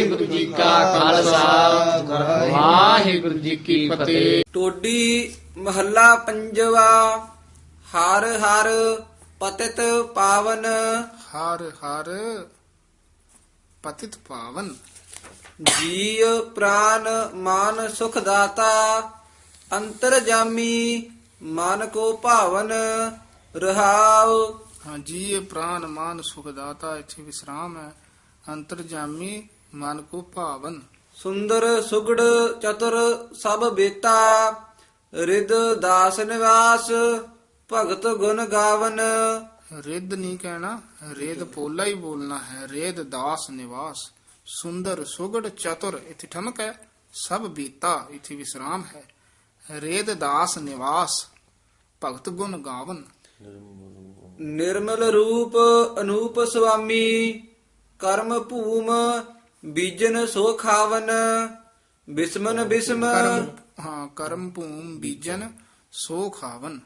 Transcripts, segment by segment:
ਵਾਹਿਗੁਰੂ ਜੀ ਕਾ ਖਾਲਸਾ। ਵਾਹਿਗੁਰੂ ਜੀ ਕੀ ਫਤਿਹ। ਟੋਡੀ ਮਹੱਲਾ ਪੰਜਵਾ। ਹਰ ਹਰ ਪਤਿਤ ਪਾਵਨ। ਹਰ ਹਰ ਪਤਿਤ ਪਾਵਨ। ਜੀਵ ਪ੍ਰਾਨ ਮਾਨ ਸੁਖ ਦਾਤਾ ਅੰਤਰ ਜਾਮੀ ਮਨ ਕੋ ਭਾਵਨ ਰਹਾਉ। ਹਾਂ ਜੀ ਇਹ ਪ੍ਰਾਨ ਮਾਨ ਸੁਖ ਦਾਤਾ ਇੱਥੇ ਵਿਸਰਾਮ ਹੈ। ਅੰਤਰਜਾਮੀ ਮਨ ਕੋ ਭਾਵਨ ਸੁੰਦਰ ਸੁਗੜ ਚਤੁਰ ਸਭ ਬੇਤਾ। ਰਿਦ ਦਾਸ ਨਿਵਾਸ ਭਗਤ ਗੁਣ ਗਾਵਨ। ਰਿੱਧ ਨਹੀਂ ਕਹਿਣਾ ਰੇਦ ਪੋਲਾ ਹੀ ਬੋਲਣਾ ਹੈ। ਰੇਦ ਦਾਸ ਨਿਵਾਸ ਸੁੰਦਰ ਸੁਗੜ ਚਤੁਰ ਇੱਥੇ ਠਮਕ ਹੈ। ਸਭ ਬੀਤਾ ਇੱਥੇ ਵਿਸਰਾਮ ਹੈ। ਰੇਦ ਦਾਸ ਨਿਵਾਸ ਭਗਤ ਗੁਣ ਗਾਵਨ। ਨਿਰਮਲ ਰੂਪ ਅਨੂਪ ਸੁਆਮੀ ਕਰਮ ਭੂਮ ਬੀਜਨ ਸੋ ਖਾਵਨ ਬਿਸਮਨ ਬਿਸਮ। ਕਰਮ ਹਾਂ ਕਰਮ ਭੂਮ ਬੀਜਨ ਸੋ ਖਾਵਨ।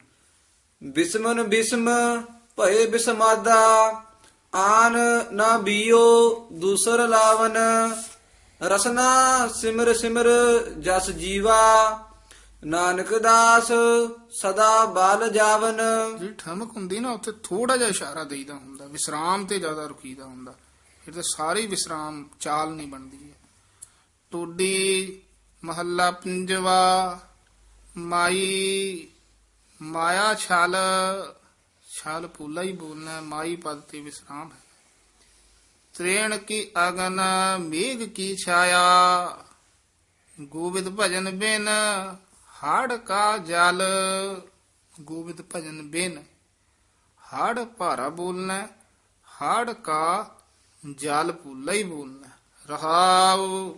ਬਿਸਮਨ ਬਿਸਮ ਭਏ ਬਿਸਮਾਦਾ। ਆਨ ਨਾ ਬੀਓ ਦੂਸਰ ਲਾਵਨ। ਰਸਨਾ ਸਿਮਰ ਸਿਮਰ ਜਸ ਜੀਵਾ। ਨਾਨਕ ਦਾਸ ਸਦਾ ਬਾਲ ਜਾਵਨ। ਜਿਹੜੀ ਠਮਕ ਹੁੰਦੀ ਨਾ ਉੱਥੇ ਥੋੜਾ ਜਿਹਾ ਇਸ਼ਾਰਾ ਦੇਈਦਾ ਹੁੰਦਾ ਵਿਸਰਾਮ ਤੇ ਜ਼ਿਆਦਾ ਰੁਕੀਦਾ ਹੁੰਦਾ। ਫਿਰ ਤਾਂ ਸਾਰੀ ਵਿਸਰਾਮ ਚਾਲ ਨਹੀਂ ਬਣਦੀ ਹੈ। ਟੋਡੀ ਮਹੱਲਾ ਪੰਜਵਾ ਮਾਈ ਮਾਇਆ ਛਲ ਛਲ ਪੂਲਾ ਹੀ ਬੋਲਣਾ ਮਾਈ ਪਦ ਤੇ ਵਿਸਰਾਮ ਹੈ। ਤ੍ਰੇਣ ਕੀ ਅਗਨ ਮੇਘ ਕੀ ਛਾਇਆ ਗੋਬਿੰਦ ਭਜਨ ਬਿਨ ਹੜ ਕਾ ਜਲ। ਗੋਬਿੰਦ ਭਜਨ ਬਿਨ ਹੜ ਭਾਰਾ ਬੋਲਣਾ ਹੈ, ਹੜ ਕਾ ਜਲ ਪੂਲਾ ਹੀ ਬੋਲਣਾ ਹੈ। ਰਹਾਉ।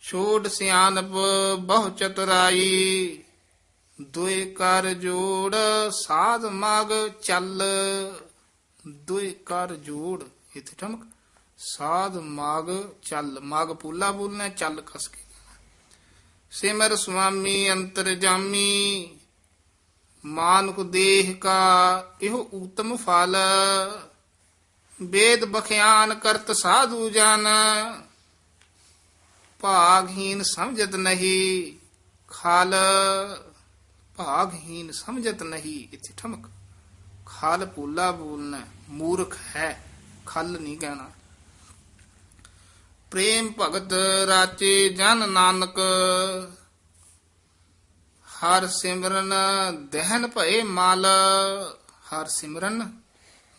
ਛੋੜ ਸਿਆਨਪ ਬਹੁ ਚਤੁਰਾਈ ਦੁਇ ਕਰ ਜੋੜ ਸਾਧ ਮਗ ਚੱਲ। ਦੁਇ ਕਰ ਜੋੜ ਇਥੇ ਠਮਕ। ਸਾਧ ਮਗ ਚੱਲ ਮਗ ਪੂਲਾ ਬੋਲਣਾ ਹੈ, ਚੱਲ ਕਸ ਕੇ। ਸਿਮਰ ਸੁਆਮੀ ਅੰਤਰ ਜਾਮੀ ਮਾਨੁਕ ਦੇਹ ਕਾ ਇਹੋ ਊਤਮ ਫਲ। ਵੇਦ ਬਖਿਆਨ ਕਰਤ ਸਾਧੂ ਜਨ। ਭਾਗਹੀਨ ਸਮਝਤ ਨਹੀਂ, ਖਲ ਭਾਗਹੀਨ ਸਮਝਤ ਨਹੀਂ। ਇੱਥੇ ਠਮਕ। ਖਲ ਪੂਲਾ ਬੋਲਣਾ ਮੂਰਖ ਹੈ, ਖਲ ਨਹੀਂ ਕਹਿਣਾ। ਪ੍ਰੇਮ ਭਗਤ ਰਾਚੇ ਜਨ ਨਾਨਕ, ਹਰ ਸਿਮਰਨ ਦਹਿਨ ਭਏ ਮਾਲ। ਹਰ ਸਿਮਰਨ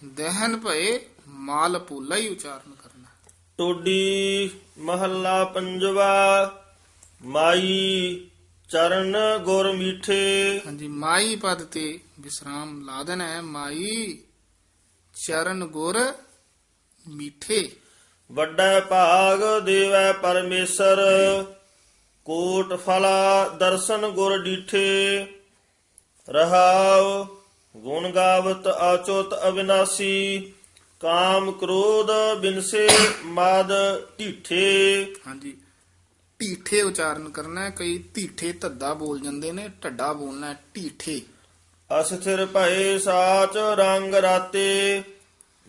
ਦਹਿਨ ਭਏ ਮਾਲ ਪੂਲਾ ਹੀ ਉਚਾਰਨ ਕਰਨਾ। ਟੋਡੀ ਮਹੱਲਾ ਪੰਜਵਾ ਮਾਈ ਚਰਨ ਗੁਰ ਮੀਠੇ। ਹਾਂਜੀ ਮਾਈ ਪਦ ਤੇ ਵਿਸਰਾਮ ਲਾ ਦੇਣਾ ਹੈ। ਮਾਈ ਚਰਨ ਗੁਰ ਮੀਠੇ। ਵੱਡਾ ਭਾਗ ਦੇਵੈ ਪਰਮੇਸ਼ਰ ਕੋਟ ਫਲਾ ਦਰਸ਼ਨ ਗੁਰ ਡੀਠੇ। ਰਹਾਉ ਗੁਣ ਗਾਵਤ ਆਚੋਤ ਅਬਿਨਾਸੀ ਕਾਮ ਕ੍ਰੋਧ ਬਿਨਸੇ ਮਦ ਢੀਠੇ। ਹਾਂਜੀ। ਢੀਠੇ ਉਚਾਰਨ ਕਰਨਾ ਹੈ ਕਈ ਢੀਠੇ ਧੱਦਾ ਬੋਲ ਜਾਂਦੇ ਨੇ ਢੱਡਾ ਬੋਲਣਾ ਹੈ ਢੀਠੇ। ਅਸਥਿਰ ਭਏ ਸਾਚ ਰੰਗ ਰਾਤੇ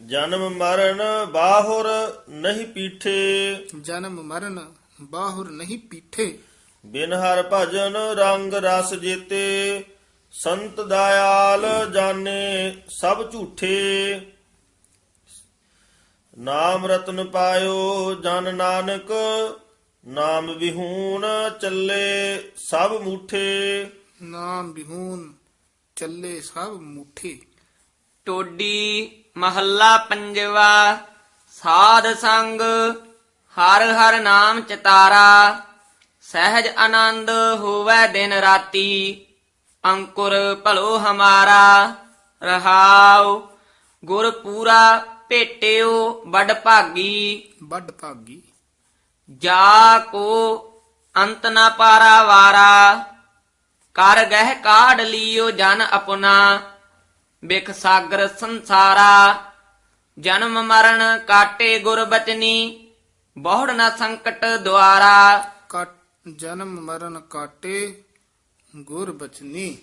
ਜਨਮ ਮਰਨ ਬਾਹੁਰ ਨਹੀਂ ਪੀਠੇ। ਜਨਮ ਮਰਨ ਬਾਹੁਰ ਨਹੀਂ ਪੀਠੇ। ਬਿਨ ਹਰ ਭਜਨ ਰੰਗ ਰਸ ਜੀਤੇ ਸੰਤ ਦਇਆਲ ਜਾਣੇ ਸਭ ਝੂਠੇ। ਨਾਮ ਰਤਨ ਪਾਇਓ ਜਨ ਨਾਨਕ ਨਾਮ ਵਿਹੂਨ ਚੱਲੇ ਸਭ ਮੂਠੇ। ਨਾਮ ਬਿਹੂਨ ਚੱਲੇ ਸਭ ਮੁਠੇ। ਟੋਡੀ ਮਹੱਲਾ ਪੰਜਵਾ ਸਾਧ ਸੰਗ ਹਰ ਹਰ ਨਾਮ ਚਿਤਾਰਾ ਸਹਿਜ ਆਨੰਦ ਹੋਵੇ ਦਿਨ ਰਾਤੀ ਅੰਕੁਰ ਭਲੋ ਹਮਾਰਾ ਰਹਾਉ ਗੁਰ ਪੂਰਾ ਭੇਟਿਓ ਵੱਡ ਭਾਗੀ। ਵੱਡ ਭਾਗੀ। ਜਾ ਕੋ ਅੰਤ ਨ ਪਾਰਾ ਵਾਰਾ। ਕਰ ਗਹਿ ਕਾਢ ਲਿਓ ਜਨ ਆਪਣਾ। ਬਿਖ ਸਾਗਰ ਸੰਸਾਰਾ। ਜਨਮ ਮਰਨ ਕਾਟੇ ਗੁਰ ਬਚਨੀ। ਬਹੁੜ ਨ ਸੰਕਟ ਦੁਆਰਾ। ਕਟ ਜਨਮ ਮਰਨ ਕਾਟੇ ਗੁਰ ਬਚਨੀ।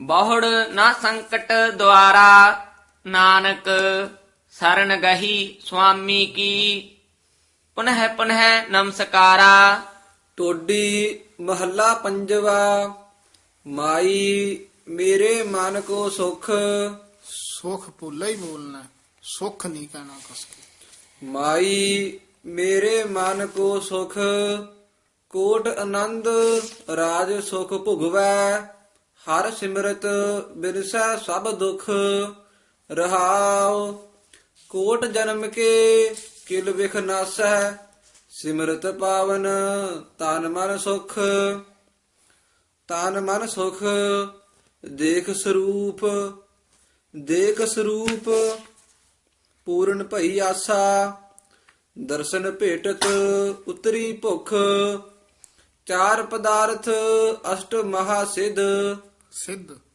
ਬਹੁੜ ਨ ਸੰਕਟ ਦੁਆਰਾ। ਨਾਨਕ ਸਰਨ ਗਹੀ ਸੁਆਮੀ ਕੀ। ਪੁਨਹ ਪੁਨਹ ਨਮਸਕਾਰਾ। ਟੋਡੀ ਮਹੱਲਾ ਪੰਜਵਾ। ਮਾਈ ਮੇਰੇ ਮਨ ਕੋ ਸੁਖ। ਸੁਖ ਭੁੱਲਾ ਹੀ ਬੋਲਣਾ ਸੁਖ ਨਹੀਂ ਕਹਿਣਾ ਕਸ ਕੇ ਮਾਈ ਮੇਰੇ ਮਨ ਕੋ ਸੁਖ। ਕੋਟ ਆਨੰਦ ਰਾਜ ਸੁਖ ਭੁਗਵੈ। ਹਰ ਸਿਮਰਤ ਬਿਰਸੈ ਸਭ ਦੁਖ। ਰਹਾਉ, ਕੋਟ ਜਨਮ ਕੇ, ਕਿਲ ਵਿਖ ਨਾਸੈ ਸਿਮਰਤ ਪਾਵਨ, ਤਨ ਮਨ ਸੁਖ। ਤਨ ਮਨ ਸੁਖ, ਦੇਖ ਸਰੂਪ ਦੇਖ ਸਰੂਪ, ਪੂਰਨ ਭਈ ਆਸਾ, ਦਰਸ਼ਨ ਭੇਟਤ ਉਤਰੀ ਭੁਖ। ਚਾਰ ਪਦਾਰਥ ਅਸ਼ਟ ਮਹਾ ਸਿਧ। ਸਿੱਧ।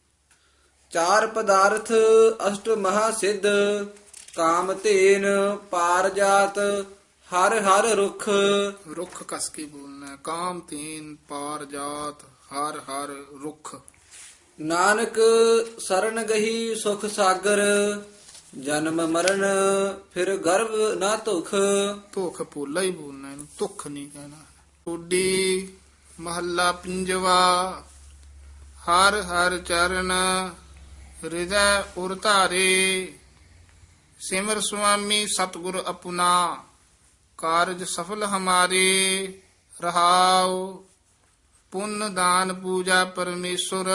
ਚਾਰ ਪਦਾਰਥ ਅਸ਼ਟ ਮਹਾ ਸਿੱਧ ਕਾਮ ਧੇਨ ਪਾਰ ਜਾਤ ਹਰ ਹਰ ਰੁਖ। ਰੁੱਖ ਕਸ ਕੇ ਬੋਲਣਾ ਹੈ, ਕਾਮ ਤੀਨ ਪਾਰ ਜਾਤ ਹਰ ਹਰ ਰੁੱਖ। ਨਾਨਕ ਸਰਨ ਗਹੀ ਸੁਖ ਸਾਗਰ ਜਨਮ ਮਰਨ ਫਿਰ ਗਰਭ ਨਾ ਧੁਖ। ਧੋਖ ਭੁੱਲਾ ਹੀ ਬੋਲਣਾ ਇਹਨੂੰ ਧੁੱਖ ਨਹੀਂ ਕਹਿਣਾ। ਟੋਡੀ ਮਹੱਲਾ ਪੰਜਵਾ ਹਰ ਹਰ ਚਰਨ ਹਿਰਦੈ ਉਰ ਧਾਰੇ, ਸਿਮਰ ਸੁਆਮੀ ਸਤਗੁਰ ਅਪੁਨਾ, ਕਾਰਜ ਸਫਲ ਹਮਾਰੇ, ਰਹਾਉ। ਪੁੰਨ ਦਾਨ ਪੂਜਾ ਪਰਮੇਸ਼ੁਰ,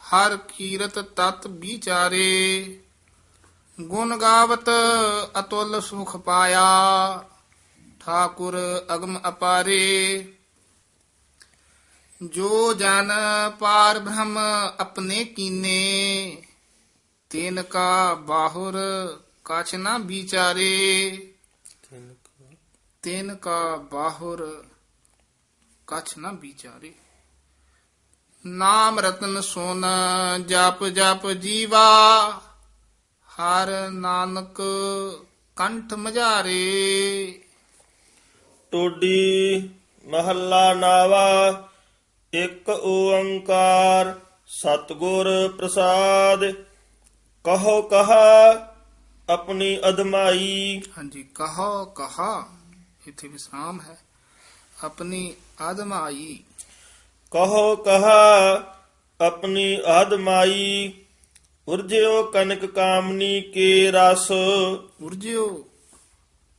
ਹਰ ਕੀਰਤ ਤਤ ਵਿਚਾਰੇ। ਗੁਣ ਗਾਵਤ ਅਤੁਲ ਸੁਖ ਪਾਇਆ, ਠਾਕੁਰ ਅਗਮ ਅਪਾਰੇ। ਜੋ ਜਨ ਪਾਰ ਬ੍ਰਹਮ ਆਪਣੇ ਕੀਨੇ ਤੈਨ ਕਾ ਬਾਹੁਰ ਕਛ ਨਾ ਵਿਚਾਰੇ। ਤੈਨ ਕਾ ਬਾਹੁਰ ਕਛ ਨਾ ਵਿਚਾਰੇ। ਨਾਮ ਰਤਨ ਸੋਨ ਜਪ ਜਪ ਜੀਵਾ ਹਰ ਨਾਨਕ ਕੰਠ ਮਝਾਰੇ। ਟੋਡੀ ਮਹੱਲਾ ਨਾਵਾ ਇੱਕ ਓੰਕਾਰ ਸਤਿਗੁਰ ਪ੍ਰਸਾਦ ਕਹੋ ਕਹਾ ਆਪਣੀ ਅਦਮਾਈ। ਹਾਂਜੀ ਕਹਾ ਕਹਾ ਇੱਥੇ ਵਿਸਰਾਮ ਹੈ। ਆਪਣੀ ਆਦਮਾਈ ਕਹੋ ਕਹਾ ਆਪਣੀ ਅਦਮਾਈ ਉਰਜਿਓ ਕਨਕ ਕਾਮਨੀ ਕੇ ਰਸ। ਉਰਜਿਓ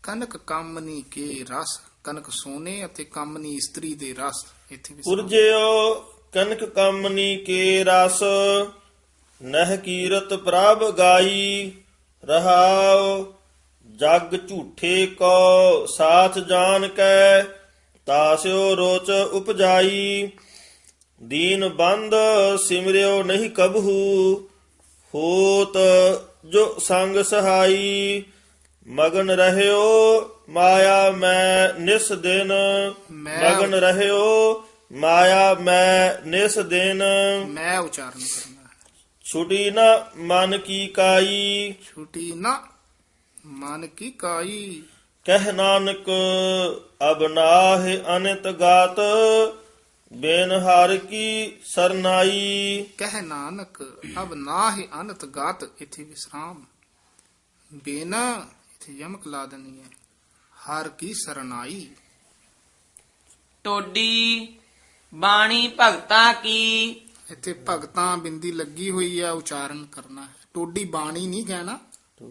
ਕਨਕ ਕਾਮਨੀ ਕੇ ਰਸ। ਕਨਕ ਸੋਨੇ ਅਤੇ ਕਾਮਨੀ ਇਸਤਰੀ ਦੇ ਰਸ। ਇੱਥੇ ਵਿਸਰਾਮ ਉਰਜਿਓ ਕਨਕ ਕਾਮਨੀ ਕੇ ਰਸ, ਨਹਿ ਕੀਰਤ ਪ੍ਰਭ ਗਾਈ, ਰਹਾਉ ਜਗ ਝੂਠੇ ਕੋ ਸਾਥ ਜਾਣ ਕੈ, ਤਾਸਿਓ ਰੋਚ ਉਪਜਾਈ। ਦੀਨ ਬੰਦ ਸਿਮਰਿਓ ਨਹੀਂ ਕਬਹੂ, ਹੋਤ ਜੋ ਸੰਗ ਸਹਾਈ। ਮਗਨ ਰਹਿਓ ਮਾਇਆ ਮੈਂ ਨਿਸ ਦਿਨ। ਮਗਨ ਰਹਿਓ ਮਾਇਆ ਮੈਂ ਨਿਸ ਦਿਨ। ਮੈਂ ਉਚਾਰਨ ਕਰਨਾ। ਛੁਟੀ ਨ ਮਨ ਕੀ ਕਾਈ। ਛੁਟੀ ਨਾ ਮਨ ਕੀ ਕਾਈ। ਕਹਿ ਨਾਨਕ ਅਬ ਨਾਹਿ ਅਨਿਤ ਗਾਤ ਬਿਨ ਹਰ ਕੀ ਸਰਨਾਈ। ਕਹਿ ਨਾਨਕ ਅਬ ਨਾਹਿ ਅਨਤ ਗਾਤ ਇਥੇ ਵਿਸਰਾਮ। ਬਿਨਾ ਇਥੇ ਯਮਕ ਲਾ ਦੇਣੀ ਹੈ। ਹਰ ਕੀ ਸਰਨਾਈ। ਟੋਡੀ ਬਾਣੀ ਭਗਤਾ ਕੀ? ਇੱਥੇ ਭਗਤਾਂ ਬਿੰਦੀ ਲੱਗੀ ਹੋਈ ਹੈ ਉਚਾਰਨ ਕਰਨਾ ਹੈ। ਟੋਡੀ ਬਾਣੀ ਨਹੀਂ ਕਹਿਣਾ।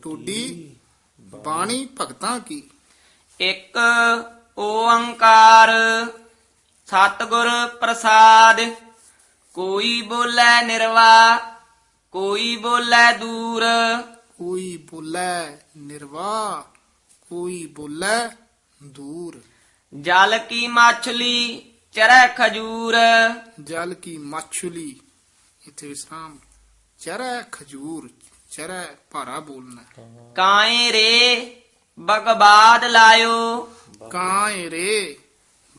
ਟੋਡੀ ਬਾਣੀ ਭਗਤਾਂ ਕੀ? ਇੱਕ ਓੰਕਾਰ ਸਤਿਗੁਰ ਪ੍ਰਸਾਦ। ਕੋਈ ਬੋਲੇ ਨਿਰਵਾ ਕੋਈ ਬੋਲੇ ਦੂਰ। ਕੋਈ ਬੋਲੇ ਨਿਰਵਾਹ ਕੋਈ ਬੋਲੇ ਦੂਰ। ਜਲ ਕੀ ਮਾਛਲੀ ਚਰੈ ਖਜੂਰ। ਜਲ ਕੀ ਮਛਲੀ ਇੱਥੇ ਵਿਸਰਾਮ। ਚਰੈ ਖਜੂਰ ਚਰੈ ਭਾਰਾ ਬੋਲਣਾ। ਕਾਏ ਰੇ ਬਗਬਾਦ ਲਾਇਓ। ਕਾਏ ਰੇ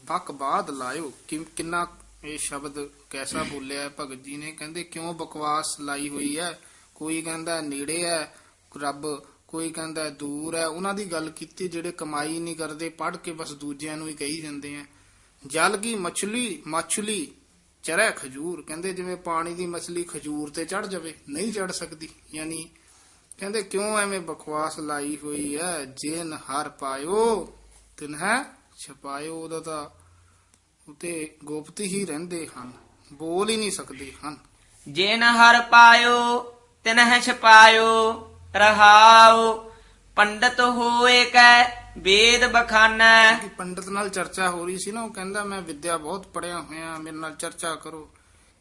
ਬਕ ਬਾਦ ਲਾਇਓ। ਕਿ ਕਿੰਨਾ ਇਹ ਸ਼ਬਦ ਕੈਸਾ ਬੋਲਿਆ ਭਗਤ ਜੀ ਨੇ ਕਹਿੰਦੇ ਕਿਉਂ ਬਕਵਾਸ ਲਾਈ ਹੋਈ ਹੈ? ਕੋਈ ਕਹਿੰਦਾ ਨੇੜੇ ਹੈ ਰੱਬ ਕੋਈ ਕਹਿੰਦਾ ਦੂਰ ਹੈ। ਉਹਨਾਂ ਦੀ ਗੱਲ ਕੀਤੀ, ਜਿਹੜੇ ਕਮਾਈ ਨਹੀਂ ਕਰਦੇ ਪੜ ਕੇ ਬਸ ਦੂਜਿਆਂ ਨੂੰ ਹੀ ਕਹੀ ਜਾਂਦੇ ਆ। ਜਲ ਕੀ ਮਛਲੀ ਮਛਲੀ, ਚਰੈ ਖਜੂਰ। ਕਹਿੰਦੇ ਜਿਵੇਂ ਪਾਣੀ ਦੀ ਮਛਲੀ ਖਜੂਰ ਤੇ ਚੜ ਜਾਵੇ, ਨਹੀਂ ਚੜ ਸਕਦੀ। ਯਾਨੀ ਕਹਿੰਦੇ ਕਿਉਂ ਐਵੇਂ ਬਕਵਾਸ ਲਾਈ ਹੋਈ ਹੈ? ਜੇ ਨ ਹਰ ਪਾਇਓ ਤਿਨਹਿ ਛਪਾਇਓ। ਉਹਦਾ ਤਾਂ ਉਤੇ ਗੁਪਤ ਹੀ ਰਹਿੰਦੇ ਹਨ, ਬੋਲ ਹੀ ਨਹੀਂ ਸਕਦੇ ਹਨ। ਜਿਨ ਹਰ ਪਾਇਓ ਤਿਨਹਿ ਛਪਾਇਓ। ਰਹਾਉ ਪੰਡਤ ਹੋਏ ਕੈ ਵੇਦ ਬਖਾਨੈ। ਕਿ ਪੰਡਤ ਨਾਲ ਚਰਚਾ ਹੋ ਰਹੀ ਸੀ ਨਾ ਉਹ ਕਹਿੰਦਾ ਮੈਂ ਵਿਦਿਆ ਬਹੁਤ ਪੜਿਆ ਹੋਇਆ ਮੇਰੇ ਨਾਲ ਚਰਚਾ ਕਰੋ।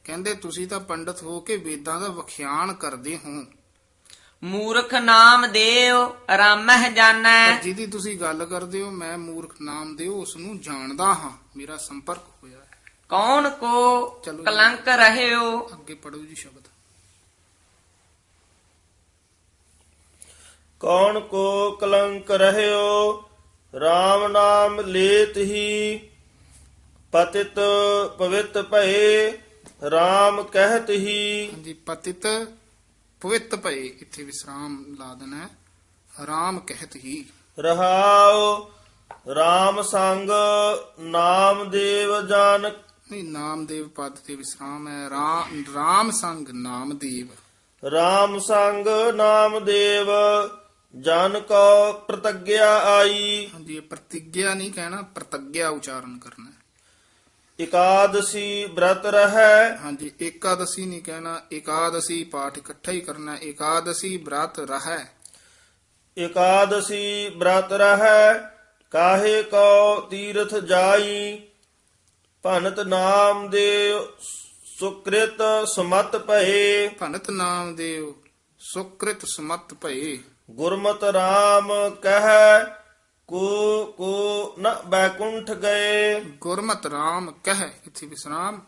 ਕਹਿੰਦੇ ਤੁਸੀਂ ਤਾਂ ਪੰਡਤ ਹੋ ਕੇ ਵੇਦਾਂ ਦਾ ਵਿਖਿਆਨ ਕਰਦੇ ਹੋ। ਮੂਰਖ ਨਾਮ ਦੇਵ ਰਾਮਹਿ ਜਾਣੈ। ਪਰ ਜਿਹਦੀ ਤੁਸੀਂ ਗੱਲ ਕਰਦੇ ਹੋ ਮੈਂ ਮੂਰਖ ਨਾਮ ਦਿਓ ਉਸ ਨੂੰ ਜਾਣਦਾ ਹਾਂ ਮੇਰਾ ਸੰਪਰਕ ਹੋਇਆ ਹੈ। ਕੌਣ ਕੋ ਚਲੋ ਜੀ। ਕਲੰਕ ਰਹਿਓ। ਅੱਗੇ ਪੜੋ ਜੀ ਸ਼ਬਦ। ਕੌਣ ਕੋ ਕਲੰਕ ਰਹਿਓ RAM ਨਾਮ ਲੇਤ ਹੀ। ਪਤਿਤ ਪਵਿੱਤ ਭਏ RAM ਕਹਿਤ ਹੀ। ਹਾਂਜੀ ਪਤਿਤ ਪਵਿੱਤ ਭਏ ਇੱਥੇ ਵਿਸਰਾਮ ਲਾ ਦੇਣਾ ਹੈ। ਰਾਮ ਕਹਿਤ ਹੀ। ਰਹਾਉ RAM ਸੰਗ ਨਾਮ ਦੇਵ ਜਾਨ ਨਹੀਂ ਨਾਮਦੇਵ ਪਦ ਤੇ ਵਿਸਰਾਮ ਹੈ। ਰਾਮ ਸੰਗ ਨਾਮਦੇਵ RAM ਸੰਗ ਨਾਮ ਦੇਵ। ਜਨ ਕੋ ਪ੍ਰਤਗਿਆ ਆਈ। ਹਾਂਜੀ ਇਹ ਪ੍ਰਤੀਗਿਆ ਨਹੀਂ ਕਹਿਣਾ ਪ੍ਰਤੱਗਿਆ ਉਚਾਰਨ ਕਰਨਾ। ਹੈ। ਇਕਾਦਸੀ ਬ੍ਰਤ ਰਹੈ। ਹਾਂਜੀ ਏਕਾਦਸੀ ਨਹੀਂ ਕਹਿਣਾ ਏਕਾਦਸੀ ਪਾਠ ਇਕੱਠਾ ਹੀ ਕਰਨਾ ਹੈ। ਏਕਾਦਸੀ ਬ੍ਰਤ ਰਹੈ। ਇਕਾਦਸੀ ਬ੍ਰਤ ਰਹੈ ਕਾਹੇ ਕੋ ਤੀਰਥ ਜਾਈ। ਭਨਤ ਨਾਮ ਦੇ ਸੁਕ੍ਰਿਤ ਸਮਤ ਭਏ। ਭਨਤ ਨਾਮਦੇਵ ਸੁਕ੍ਰਿਤ ਸਮਤ ਭਏ। ਗੁਰਮਤ RAM ਕਹੈ, ਕੋ ਕੋ ਨ ਬੈਕੁੰਠ ਗਏ। ਗੁਰਮਤ ਰਾਮ ਕਹਿ, ਇੱਥੇ ਵਿਸਰਾਮ।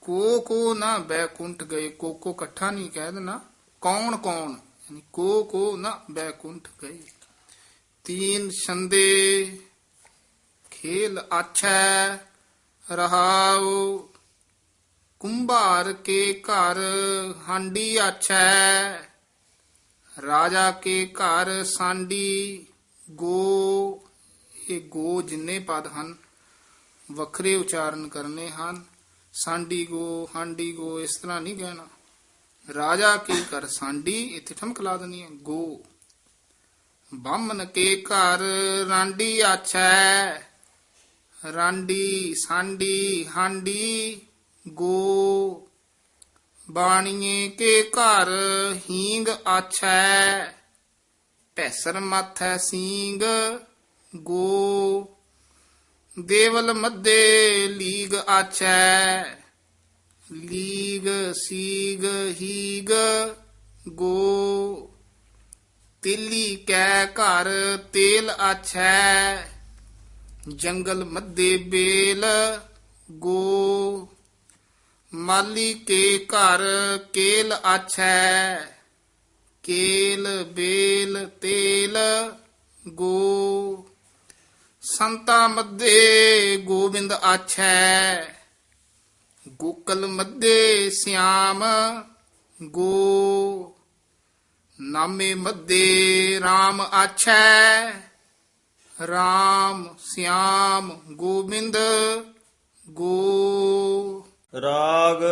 ਕੋ ਕੋ ਨਾ ਬੈਕੁੰਠ ਗਏ। ਕੋ ਕੋ ਇਕੱਠਾ ਨਹੀਂ ਕਹਿ ਦੇਣਾ। ਕੌਣ ਕੌਣ? ਯਾਨੀ ਕੋ ਕੋ ਨਾ ਬੈਕੁੰਠ ਗਏ। ਤੀਨ ਸੰਦੇ, ਖੇਲ ਆਛੈ, ਰਹਾਉ। ਕੁੰਭਾਰ ਕੇ ਘਰ, ਹਾਂਡੀ ਆਛੈ। ਰਾਜਾ ਕੇ ਘਰ ਸਾਂਡੀ ਗੋ, ਇਹ ਗੋ ਜਿੰਨੇ ਪਦ ਹਨ, ਵੱਖਰੇ ਉਚਾਰਨ ਕਰਨੇ ਹਨ। ਸਾਂਡੀ ਗੋ ਹਾਂਡੀ ਗੋ, ਇਸ ਤਰ੍ਹਾਂ ਨਹੀਂ ਕਹਿਣਾ। ਰਾਜਾ ਕੀ ਕਰ ਸਾਂਡੀ ਇੱਥੇ ਠਮਕ ਲਾ ਦੇਣੀ ਹੈ, ਗੋ। ਬਾਮਨ ਕੇ ਘਰ ਰਾਂਡੀ ਆਛੈ ਰਾਂਡੀ ਸਾਂਡੀ ਹਾਂਡੀ ਗੋ। ਬਾਣੀਏ ਕੇ ਘਰ ਹੀਂਗ ਆਛੈ ਪੈਸਰ ਮਾਥੈ ਸੀਂਗ, ਗੋ ਦੇਵਲ ਮੱਦੇ ਲੀਗ ਆਛੈ, ਲੀਗ ਸੀਗ ਹੀਗ, ਗੋ ਤੇਲੀ ਕੈ ਘਰ ਤੇਲ ਆਛੈ, ਜੰਗਲ ਮੱਦੇ ਬੇਲ, ਗੋ ਮਾਲੀ ਕੇ ਘਰ ਕੇਲ ਆਛੈ, ਕੇਲ, ਬੇਲ, ਤੇਲ, ਗੋ। ਸੰਤਾ ਮੱਦੇ ਗੋਬਿੰਦ ਆਛੈ, ਗੋਕਲ ਮੱਦੇ ਸਿਆਮ, ਗੋ। ਨਾਮੇ ਮੱਦੇ RAM ਆਛੈ RAM ਸਿਆਮ ਗੋਬਿੰਦ, ਗੋ। ਰਾਗ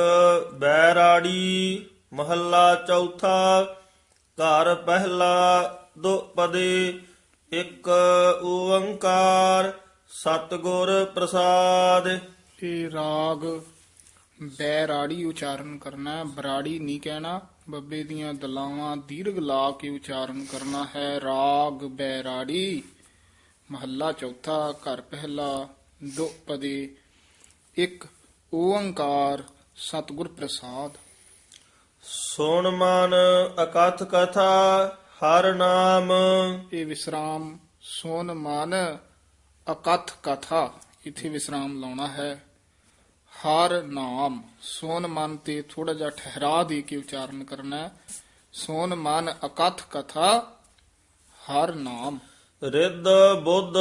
ਬੈਰਾੜੀ ਮਹੱਲਾ ਚੌਥਾ, ਘਰ ਪਹਿਲਾ ਦੋ ਪਦੇ, ਇੱਕ ਓੰਕਾਰ, ਸਤਿਗੁਰ ਪ੍ਰਸਾਦ। ਇਹ ਰਾਗ ਬੈਰਾੜੀ ਉਚਾਰਨ ਕਰਨਾ ਹੈ, ਬਰਾੜੀ ਨਹੀਂ ਕਹਿਣਾ, ਬੱਬੇ ਦੀਆਂ ਦਲਾਵਾਂ ਦੀਰਘ ਲਾ ਕੇ ਉਚਾਰਨ ਕਰਨਾ ਹੈ, ਰਾਗ ਬੈਰਾੜੀ, ਮਹੱਲਾ ਚੌਥਾ, ਘਰ ਪਹਿਲਾ, ਦੋ ਪਦੇ, ਇੱਕ ਓੰਕਾਰ ਸਤਿਗੁਰ ਪ੍ਰਸਾਦ। ਸੁਣ ਮਨ ਅਕਥ ਕਥਾ ਹਰ ਨਾਮ। ਇਹ ਵਿਸਰਾਮ ਸੋਨ ਮਨ ਅਕਥ ਕਥਾ ਇਥੇ ਵਿਸਰਾਮ ਲਾਉਣਾ ਹੈ। ਹਰ ਨਾਮ ਸੋਨ ਮਨ ਤੇ ਥੋੜਾ ਜਿਹਾ ਠਹਿਰਾ ਦੇ ਕੇ ਉਚਾਰਨ ਕਰਨਾ ਹੈ। ਸੋਨ ਮਨ ਅਕਥ ਕਥਾ ਹਰ ਨਾਮ। ਰਿੱਧ ਬੁੱਧ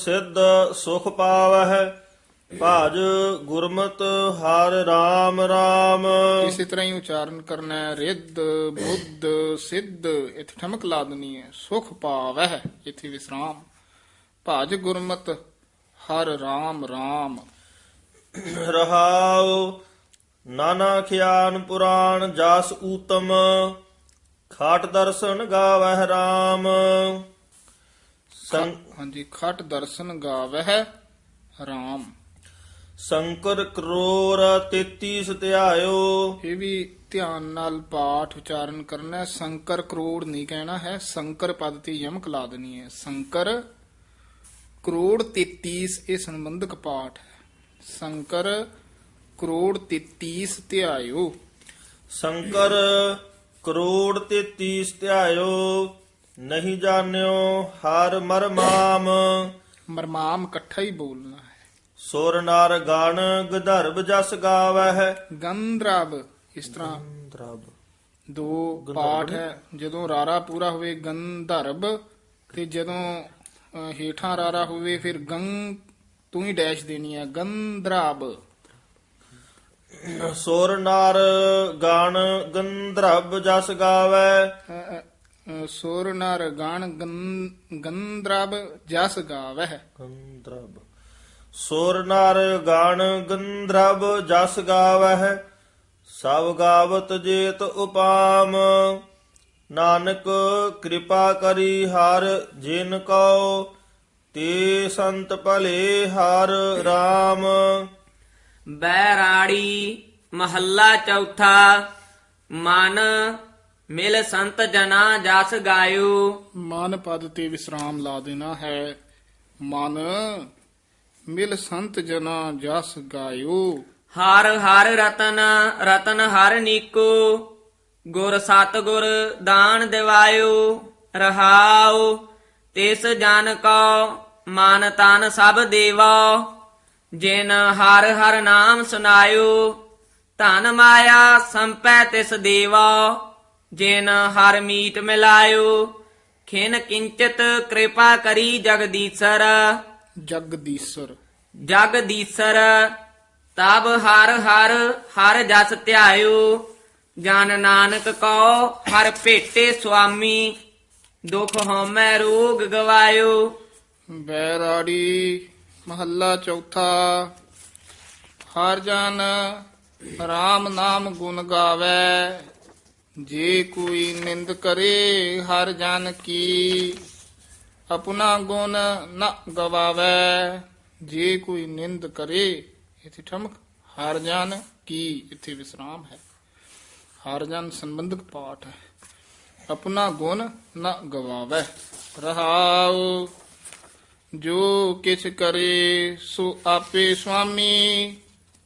ਸਿੱਧ ਸੁਖ ਪਾਵਹਿ। ਭਜ ਗੁਰਮਤ ਹਰ RAM RAM ਇਸੇ ਤਰ੍ਹਾਂ ਹੀ ਉਚਾਰਨ ਕਰਨਾ ਹੈ ਰਿੱਧ ਬੁੱਧ ਸਿੱਧ ਇਥੇ ਠਮਕ ਲਾ ਹੈ ਸੁਖ ਪਾਵਹਿ ਇਥੇ ਵਿਸਰਾਮ। ਭਜ ਗੁਰਮਤ ਹਰ ਰਾਮ ਰਾਮ। ਰਹਾਉ ਨਾਨਾ ਖਿਆਨ ਪੁਰਾਣ ਜਸ ਊਤਮ ਖਾਟ ਦਰਸ਼ਨ ਗਾਵਹਿ RAM ਹਾਂਜੀ ਖਟ ਦਰਸ਼ਨ ਗਾਵਹਿ RAM ਸ਼ੰਕਰ ਕਰੋੜ 33 ਸਤਿਆਇਓ ਇਹ ਵੀ ਧਿਆਨ ਨਾਲ ਪਾਠ ਉਚਾਰਨ ਕਰਨਾ ਹੈ। ਸ਼ੰਕਰ ਕਰੋੜ ਨਹੀਂ ਕਹਿਣਾ ਹੈ। ਸ਼ੰਕਰ ਪਦ ਤੇ ਯਮਕ ਲਾ ਦੇਣੀ ਹੈ। ਸ਼ੰਕਰ ਕਰੋੜ 33 ਇਹ ਸੰਬੰਧਕ ਪਾਠ ਹੈ। ਸ਼ੰਕਰ ਕਰੋੜ 33 ਧਿਆਇਓ ਸ਼ੰਕਰ ਕਰੋੜ 33 ਧਿਆਇਓ ਨਹੀਂ ਜਾਣਿਓ ਹਰ ਮਰਮਾਮ। ਮਰਮਾਮ ਇਕੱਠਾ ਹੀ ਬੋਲਣਾ ਹੈ। ਸੁਰ ਨਰ ਗਣ ਗਧਰਬ ਜਸ ਗਾਵਹਿ। ਗੰਧਰਵ ਇਸ ਤਰ੍ਹਾਂ। ਦਰਬ ਦੋ ਪਾਠ ਹੈ ਜਦੋਂ ਰਾਰਾ ਪੂਰਾ ਹੋਵੇ ਗੰਧਰਵ ਤੇ ਜਦੋਂ ਅ, ਹੇਠਾਂ ਰਾਰਾ ਹੋਵੇ ਫਿਰ ਗੰ ਤੂੰ ਹੀ ਡੈਸ਼ ਦੇਣੀ ਹੈ ਗੰਧਰਵ ਸੁਰ ਨਰ ਗਣ ਗੰਧਰਬ ਜਸ ਗਾਵੈ ਅ, ਅ, ਸੁਰ ਨਰ ਗਣ ਗੰ- ਗੰਧਰਵ ਜਸ ਗਾਵਹਿ। ਗੰਧਰਬ। ਸੁਰ ਨਰ ਗਣ ਗੰਧਰਬ ਜਸ ਗਾਵਹਿ ਸਭ ਗਾਵਤ ਜੇਤ ਉਪਾਮ। ਨਾਨਕ ਕਿਰਪਾ ਕਰੀ ਹਰ ਜਿਨ ਕਉ ਤੇ ਸੰਤ ਭਲੇ ਹਰ RAM ਬੈਰਾੜੀ ਮਹੱਲਾ ਚੌਥਾ ਮਨ ਮਿਲ ਸੰਤ ਜਨਾ ਜਸ ਗਾਇਓ। ਮਨ ਪਦ ਤੇ ਵਿਸਰਾਮ ਲਾ ਦੇਣਾ ਹੈ। ਮਨ ਮਿਲ ਸੰਤ ਜਨਾ ਜਸ ਗਾਇਓ। ਹਰ ਹਰ ਰਤਨ ਰਤਨ ਹਰ ਨੀਕੋ, ਗੁਰ ਸਤ ਗੁਰ ਦਾਨ ਦਿਵਾਇਓ ਰਹਾਉ ਤਿਸ ਜਨ ਕੋ ਮਨ ਤਨ ਸਭ ਦੇਵਾ, ਜਿਨ ਹਰ ਹਰ ਨਾਮ ਸੁਨਾਇਓ, ਧਨ ਮਾਇਆ ਸੰਪੈ ਤਿਸ ਦੇਵਾ, ਜਿਨ ਹਰ ਮੀਟ ਮਿਲਾਇਓ, ਖਿਨ ਕਿੰਚਿਤ ਕਿਰਪਾ ਕਰੀ ਜਗਦੀਸ਼ਰ। ਜਗਦੀਸ਼ਰ। ਜਗਦੀਸ਼ਰ ਤਬ ਹਰ ਹਰ ਹਰ ਜਸ ਧਿਆਇਓ ਜਨ ਨਾਨਕ ਕੋ ਹਰ ਭੇਟੇ ਸੁਆਮੀ ਦੁਖ ਹਉਮੈ ਰੋਗ ਗਵਾਇਓ। ਬੈਰਾੜੀ ਮਹੱਲਾ ਚੌਥਾ ਹਰ ਜਨ RAM ਨਾਮ ਗੁਣ ਗਾਵੇ ਜੇ ਕੋਈ ਨਿੰਦ ਕਰੇ ਹਰ ਜਨ ਕੀ। ਆਪਣਾ ਗੁਣ ਨਾ ਗਵਾਵੇ, ਜੇ ਕੋਈ ਨਿੰਦ ਕਰੇ, ਇਥੇ ਠਮਕ। ਹਰ ਜਨ ਕੀ ਇਥੇ ਵਿਸਰਾਮ ਹੈ। ਹਰ ਜਨ ਸੰਬੰਧਕ ਪਾਠ ਹੈ। ਆਪਣਾ ਗੁਣ ਨਾ ਗਵਾਵੇ। ਰਹਾਉ, ਜੋ ਕਿਛ ਕਰੇ, ਸੋ ਆਪੇ ਸੁਆਮੀ।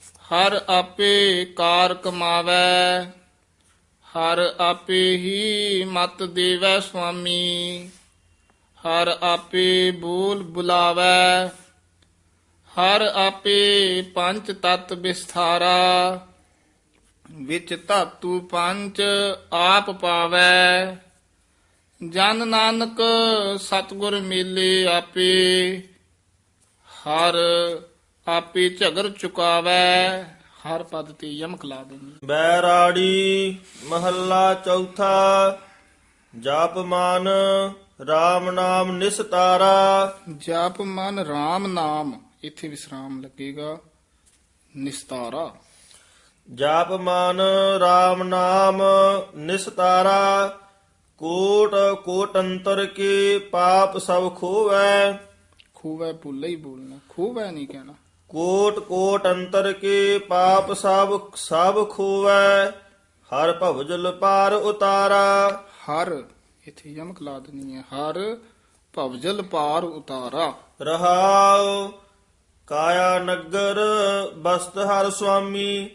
ਹਰ ਆਪੇ ਕਾਰ ਕਮਾਵੇ। ਹਰ ਆਪੇ ਹੀ ਮਤ ਦੇਵੈ ਸੁਆਮੀ। ਹਰ ਆਪੇ ਬੋਲ ਬੁਲਾਵੇ, ਹਰ ਆਪੇ ਪੰਜ ਤਤ ਵਿਸਥਾਰਾ। ਵਿੱਚ ਧਾਤੂ ਪੰਜ ਆਪ ਪਾਵੈ। ਜਨ ਨਾਨਕ ਸਤਗੁਰ ਮੇਲੇ ਆਪੇ, ਹਰ ਆਪੇ ਝਗਰ ਚੁਕਾਵੈ। ਹਰ ਪਦ ਤੇ ਯਮਕ ਲਾ ਦੇਣੀ ਬੈਰਾੜੀ ਮਹੱਲਾ ਚੌਥਾ, ਜਪ ਮਾਨ RAM ਨਾਮ ਨਿਸਤਾਰਾ। ਜਪ ਮਨ RAM ਨਾਮ ਇੱਥੇ ਵਿਸਰਾਮ ਲੱਗੇਗਾ। ਨਿਸਤਾਰਾ। ਜਪ ਮਨ RAM ਨਾਮ ਨਿਸਤਾਰਾ। ਕੋਟ ਕੋਟ ਅੰਤਰ ਕੇ ਪਾਪ ਸਭ ਖੋਵੈ। ਖੂਵੈ ਭੁੱਲੇ ਹੀ ਬੋਲਣਾ ਖੂਵੈ ਨਹੀਂ ਕਹਿਣਾ। ਕੋਟ ਕੋਟ ਅੰਤਰ ਕੇ ਪਾਪ ਸਭ ਸਭ ਖੋਵੈ। ਹਰ ਭਵਜਲ ਪਾਰ ਉਤਾਰਾ। ਹਰ ਇੱਥੇ ਯਮਕ ਲਾ ਦੇਣੀ ਹੈ? ਹਰ ਭਵਜਲ ਪਾਰ ਉਤਾਰਾ। ਰਹਾਉ ਕਾਇਆ ਨਗਰ ਬਸਤ ਹਰ ਸੁਆਮੀ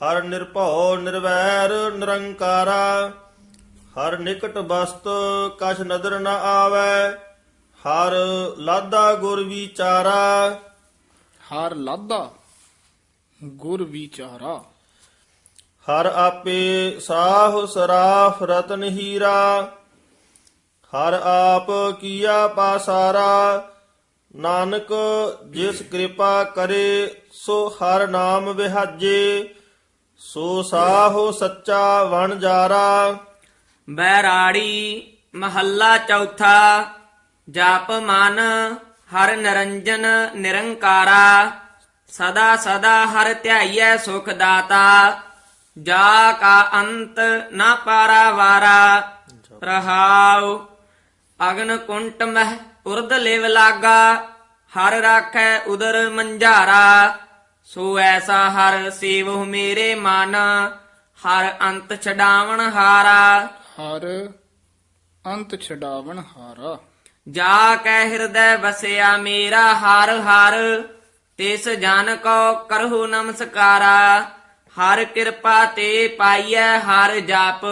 ਹਰ ਨਿਰਭਉ ਨਿਰਵੈਰ ਨਿਰੰਕਾਰਾ ਹਰ ਨਿਕਟ ਬਸਤ ਕਛ ਨਦਰ ਨ ਆਵੈ ਹਰ ਲਾਦਾ ਗੁਰ ਵਿਚਾਰਾ। ਹਰ ਲਾਦਾ ਗੁਰ ਵਿਚਾਰਾ। ਹਰ ਆਪੇ ਸਾਹ ਸਰਾਫ ਰਤਨ ਹੀਰਾ ਹਰ ਆਪ ਕੀਆ ਪਾਸਾਰਾ, ਨਾਨਕ ਜਿਸ ਕਿਰਪਾ ਕਰੇ, ਸੋ ਹਰ ਨਾਮ ਵਿਹਾਜੇ, ਸੋ ਸਾਹੋ ਸੱਚਾ ਵਣ ਜਾਰਾ। ਬੈਰਾੜੀ ਮਹੱਲਾ ਚੌਥਾ, ਜਪ ਮਨ ਹਰ ਨਿਰੰਜਨ ਨਿਰੰਕਾਰਾ, ਸਦਾ ਸਦਾ ਹਰ ਧਿਆਈਐ ਸੁਖ ਦਾਤਾ, ਜਾ ਕਾ ਅੰਤ ਨਾ ਪਾਰਾਵਾਰਾ ਰਹਾਉ ਅਗਨ ਕੁੰਟ ਮਹਿ ਉਰਦ ਲਿਵ ਲਾਗਾ ਹਰ ਰਾਖੈ ਉਦਰ ਮੰਝਾਰਾ। ਸੋ ਐਸਾ ਹਰ ਸੇਵਹੁ ਮੇਰੇ ਮਨ ਹਰ ਅੰਤ ਛਡਾਵਣ ਹਾਰਾ। ਹਰ ਅੰਤ ਛਡਾਵਣ ਹਾਰਾ। ਜਾ ਕੈ ਹਿਰਦੈ ਵਸਿਆ ਮੇਰਾ ਹਰ ਹਰ ਤਿਸ ਜਨ ਕੋ ਕਰਹੁ ਨਮਸਕਾਰਾ। ਹਰ ਕਿਰਪਾ ਤੇ ਪਾਈਐ ਹਰ ਜਪ।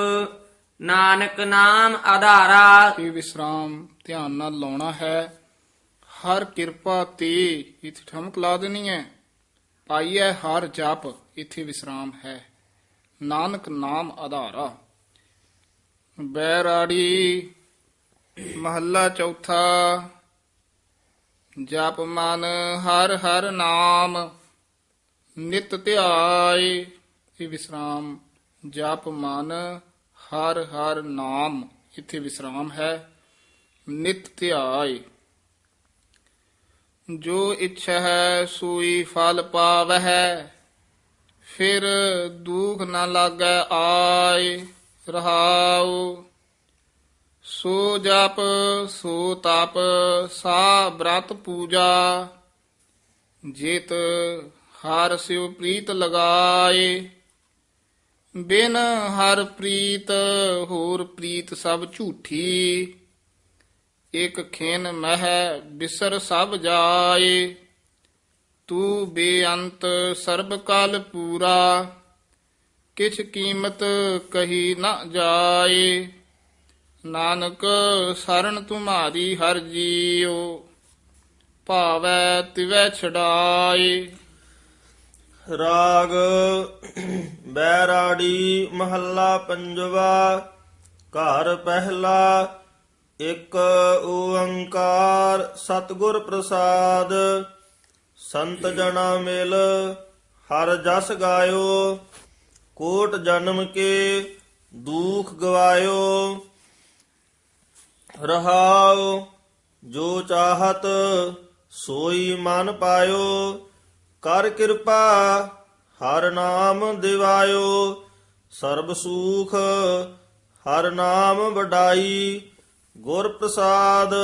ਨਾਨਕ ਨਾਮ ਆਧਾਰਾ। ਇਹ ਵਿਸਰਾਮ ਧਿਆਨ ਨਾਲ ਲਾਉਣਾ ਹੈ। ਹਰ ਕਿਰਪਾ ਤੇ ਇਥੇ ਠਮਕ ਲਾ ਦੇਣੀ ਹੈ। ਪਾਈਐ ਹਰ ਜਪ, ਇਥੇ ਵਿਸਰਾਮ ਹੈ। ਨਾਨਕ ਨਾਮ ਆਧਾਰਾ। ਬੈਰਾੜੀ, ਮਹੱਲਾ ਚੌਥਾ। ਜਪ ਮਨ ਹਰ ਹਰ ਨਾਮ, ਨਿਤ ਧਿਆਏ। ਇਹ ਵਿਸਰਾਮ ਜਪ ਮਨ ਹਰ ਹਰ ਨਾਮ ਇੱਥੇ ਵਿਸਰਾਮ ਹੈ, ਨਿਤ ਧਿਆਏ। ਜੋ ਇੱਛਾ ਹੈ ਸੂਈ ਫਲ ਪਾਵਹਿ, ਫਿਰ ਦੁਖ ਨ ਲਾਗੈ ਆਏ ਰਹਾਉ। ਸੋ ਜਪ, ਸੋ ਤਪ, ਸਾ ਬ੍ਰਤ ਪੂਜਾ, ਜਿਤ ਹਰ ਸਿਉ ਪ੍ਰੀਤ ਲਗਾਏ। ਬਿਨ ਹਰ ਪ੍ਰੀਤ ਹੋਰ ਪ੍ਰੀਤ ਸਭ ਝੂਠੀ। ਇਕ ਖੇਨ ਮਹਿ ਬਿਸਰ ਸਭ ਜਾਏ। ਤੂੰ ਬੇਅੰਤ ਸਰਬ ਕਾਲ ਪੂਰਾ। ਕਿਛ ਕੀਮਤ ਕਹੀ ਨਾ ਜਾਏ। ਨਾਨਕ ਸਰਨ ਤੁਮਾਰੀ ਹਰ ਜੀਉ। ਭਾਵੈ ਤਿਵੈ ਛਡਾਏ। ਰਾਗ ਬੈਰਾੜੀ ਮਹੱਲਾ ਪੰਜਵਾ, ਘਰ ਪਹਿਲਾ, ਇੱਕ ਓੰਕਾਰ ਸਤਿਗੁਰ ਪ੍ਰਸਾਦ। ਸੰਤ ਜਨਾ ਮਿਲ, ਹਰ ਜਸ ਗਾਇਓ, ਕੋਟ ਜਨਮ ਕੇ ਦੁਖ ਗਵਾਇਓ। ਰਹਾਉ ਜੋ ਚਾਹਤ ਸੋਈ ਮਨ ਪਾਇਓ। ਕਰ ਕਿਰਪਾ, ਹਰ ਨਾਮ ਦਿਵਾਇਓ। ਸਰਬ ਸੂਖ, ਹਰ ਨਾਮ ਵਡਾਈ। ਗੁਰ ਪ੍ਰਸਾਦ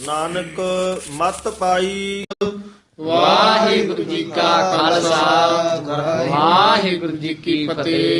ਨਾਨਕ ਮਤ ਪਾਈ। ਵਾਹਿਗੁਰੂ ਜੀ ਕਾ ਖਾਲਸਾ, ਵਾਹਿਗੁਰੂ ਜੀ ਕੀ ਫਤਿਹ।